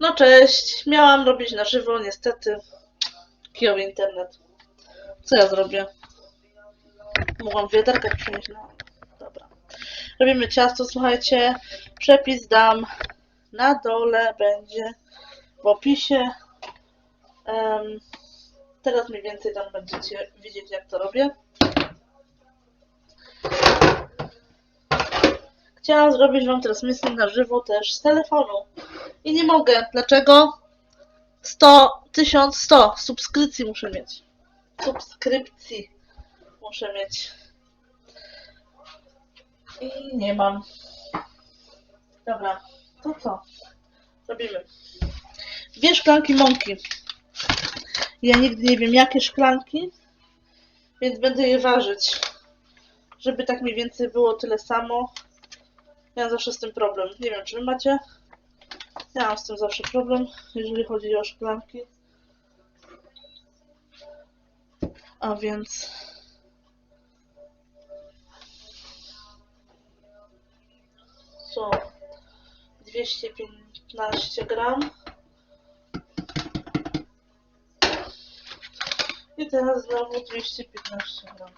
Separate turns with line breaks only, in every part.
No cześć, miałam robić na żywo, niestety. Kijowy internet. Co ja zrobię? Mogłam w wiaderkach przynieść, no dobra. Robimy ciasto, słuchajcie. Przepis dam na dole, będzie w opisie. Em, teraz mniej więcej tam będziecie widzieć jak to robię. Chciałam zrobić wam transmisję na żywo też z telefonu. I nie mogę. Dlaczego? 100, 1100 subskrypcji muszę mieć. Subskrypcji muszę mieć. I nie mam. Dobra, to co? Robimy. Dwie szklanki mąki. Ja nigdy nie wiem jakie szklanki, więc będę je ważyć. Żeby tak mniej więcej było tyle samo. Mam zawsze z tym problem. Nie wiem, czy macie? Ja mam z tym zawsze problem, jeżeli chodzi o szklanki. A więc... Co? 215 gram. I teraz znowu 215 gram.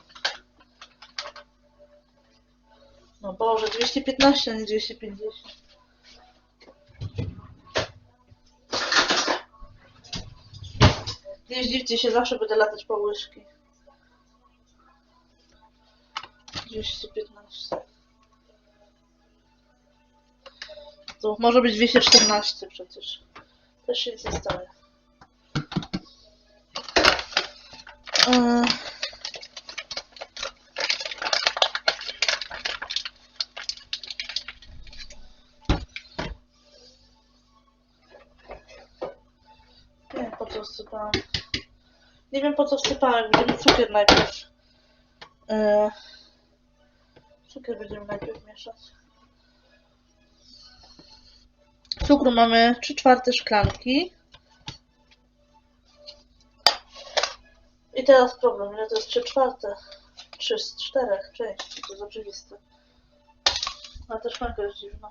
No Boże, 215, a nie 250. Nie zdziwcie się, zawsze będę latać po łyżki. 215. Tu może być 214 przecież. Też się nie stanie. Yy. Nie wiem po co wsypałam. Nie wiem po co wsypałem. Będziemy cukier najpierw. Yy. Cukier będziemy najpierw mieszać. Cukru mamy 3 czwarte szklanki. I teraz problem, ile to jest 3 czwarte? 3 z 4 części, to jest oczywiste. Ale ta szklanka jest dziwna.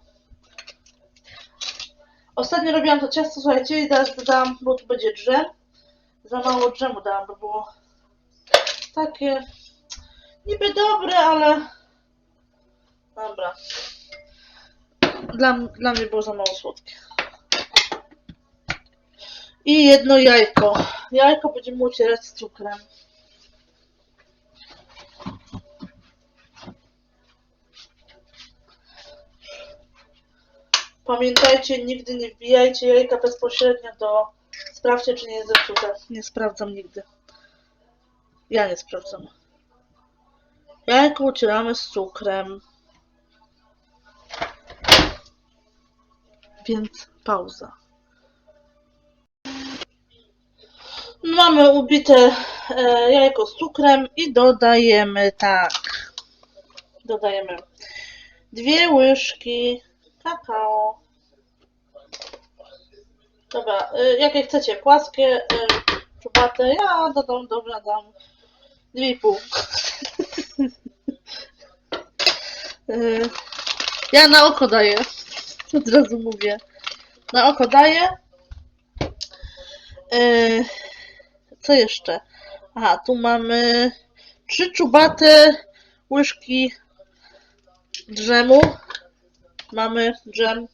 Ostatnio robiłam to ciasto, słuchajcie, i teraz dodałam, bo tu będzie drzem. Za mało drzemu dałam, bo było takie niby dobre, ale dobra. Dla, dla mnie było za mało słodkie. I jedno jajko. Jajko będziemy ucierać z cukrem. Pamiętajcie, nigdy nie wbijajcie jajka bezpośrednio do... Sprawdźcie, czy nie jest zepsute. Nie sprawdzam nigdy. Ja nie sprawdzam. Jajko ucieramy z cukrem. Więc pauza. Mamy ubite e, jajko z cukrem i dodajemy tak. Dodajemy dwie łyżki kakao. Dobra, e, jakie chcecie, płaskie, e, czubate. Ja dodam, dobra, dam dwie i pół. E, ja na oko daję. Od razu mówię. Na oko daję. Co jeszcze? Aha, tu mamy trzy czubate łyżki drzemu. Mamy drzem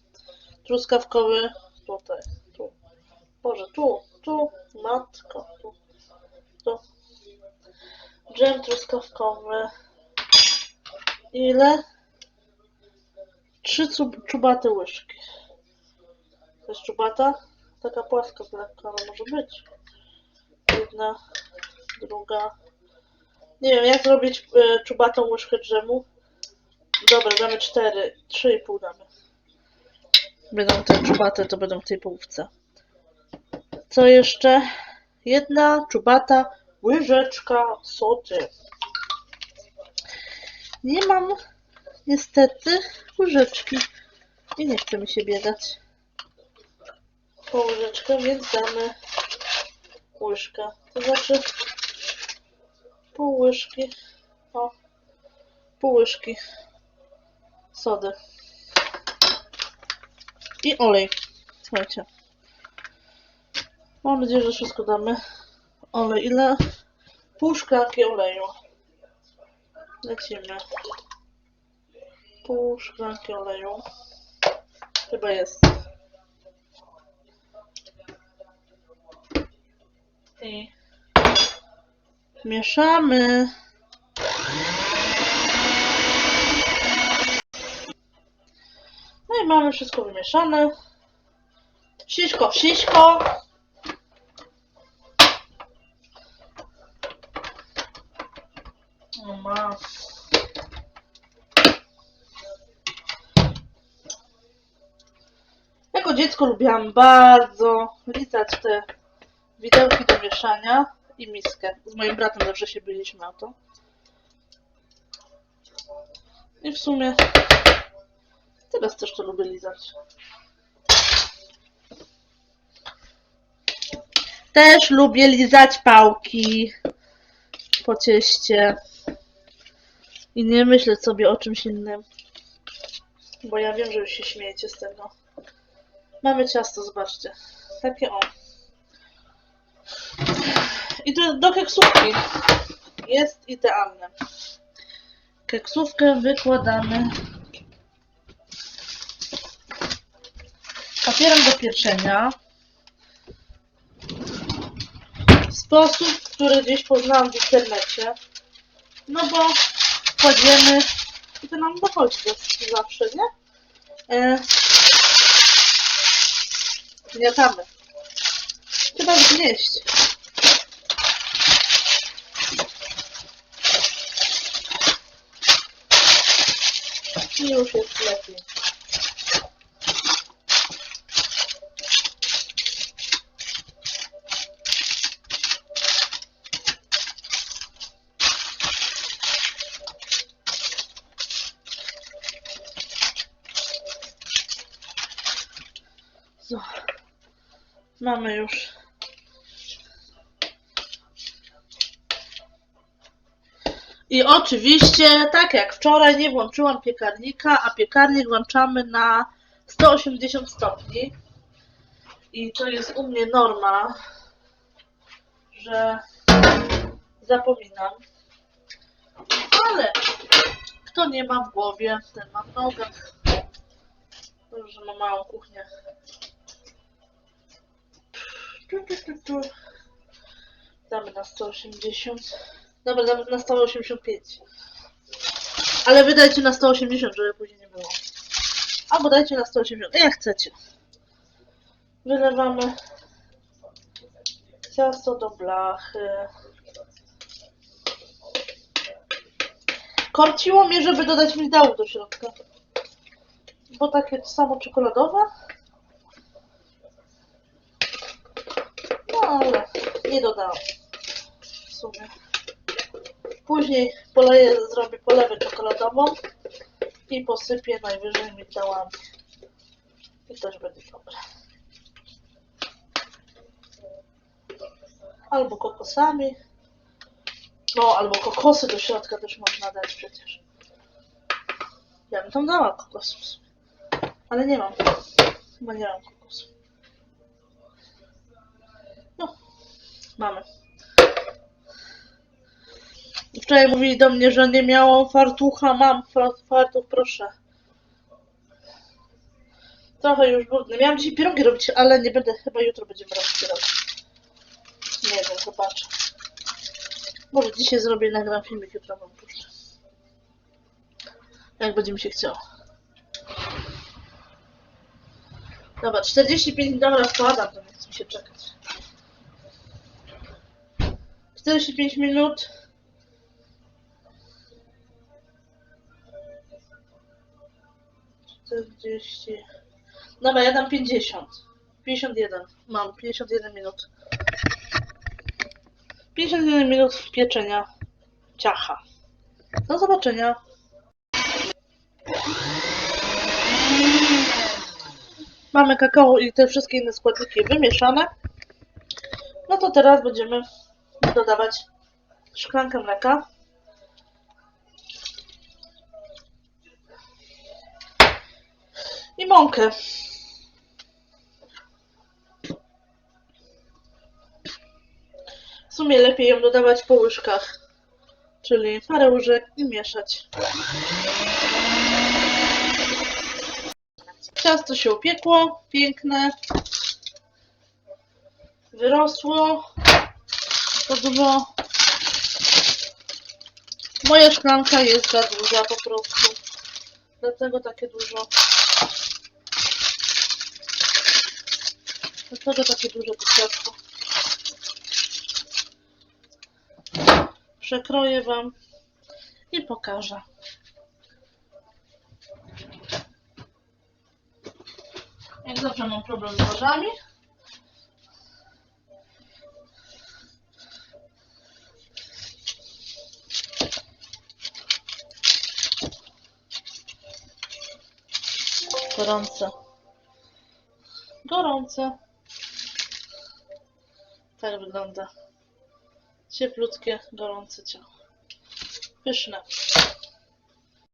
truskawkowy. Tutaj, tu. Boże, tu, tu, matko, tu, tu. Dżem truskawkowy. Ile? Trzy czubate łyżki. To jest czubata? Taka płaska lekka, ale może być. Jedna, druga. Nie wiem, jak zrobić e, czubatą łyżkę drzemu. Dobra, damy cztery, trzy i pół damy. Będą te czubate, to będą w tej połówce. Co jeszcze? Jedna czubata łyżeczka sody. Nie mam niestety łyżeczki i nie chce mi się biegać po łyżeczkę, więc damy łyżkę. To znaczy pół łyżki, o, pół łyżki sody i olej. Słuchajcie, Mam nadzieję, że wszystko damy. Olej, ile? Pół szklanki oleju. Lecimy. Pół szklanki oleju. Chyba jest. I mieszamy. No i mamy wszystko wymieszane. Wsiśko, wsiśko. O ma. Jako dziecko lubiłam bardzo lizać te widełki do mieszania i miskę. Z moim bratem zawsze się byliśmy o to. I w sumie teraz też to lubię lizać. Też lubię lizać pałki po cieście. I nie myśleć sobie o czymś innym. Bo ja wiem, że już się śmiejecie z tego. Mamy ciasto, zobaczcie. Takie o. I do, do keksówki jest idealne. Keksówkę wykładamy papierem do pieczenia. Sposób, który gdzieś poznałam w internecie. No bo kładziemy i to nam dochodzi zawsze, nie? E, Gniatamy. Trzeba zgnieść. I już jest lepiej. Mamy już. I oczywiście, tak jak wczoraj, nie włączyłam piekarnika, a piekarnik włączamy na 180 stopni. I to jest u mnie norma, że zapominam. Ale kto nie ma w głowie, ten ma w nogach. Dobrze, ma małą kuchnię. Damy na 180. Dobra, damy na 185. Ale wydajcie na 180, żeby później nie było. Albo dajcie na 180, jak chcecie. Wylewamy ciasto do blachy. Korciło mnie, żeby dodać migdału do środka. Bo takie samo czekoladowe. Ale nie dodałam. W sumie. Później poleję, zrobię polewę czekoladową i posypię najwyżej migdałami. I też będzie dobre. Albo kokosami. No, albo kokosy do środka też można dać przecież. Ja bym tam dała kokosy w sumie. Ale nie mam. Chyba nie mam kokosu. No, mamy. Wczoraj mówili do mnie, że nie miało fartucha. Mam fa- fartuch, proszę. Trochę już brudny. Miałam dzisiaj pierogi robić, ale nie będę. Chyba jutro będziemy robić pierogi. Nie wiem, zobaczę. Może dzisiaj zrobię, nagram filmik, jutro wam puszczę. Jak będzie mi się chciało. Dobra, 45 dobra wkładam, to nie chce mi się czekać. 45 minut. Czterdzieści. Dobra, ja dam 50. 51. Mam 51 minut. 51 minut pieczenia ciacha. Do zobaczenia. Mamy kakao i te wszystkie inne składniki wymieszane. No to teraz będziemy dodawać szklankę mleka. I mąkę. sumie lepiej ją dodawać po łyżkach, czyli parę łyżek i mieszać. Ciasto się upiekło, piękne, wyrosło, to dużo. Moja szklanka jest za duża po prostu, dlatego takie dużo. Dlatego takie duże ciasto. Przekroję Wam i pokażę. Jak zawsze mam problem z nożami. Gorące. Gorące. Tak wygląda. Cieplutkie, gorące ciało. Pyszne.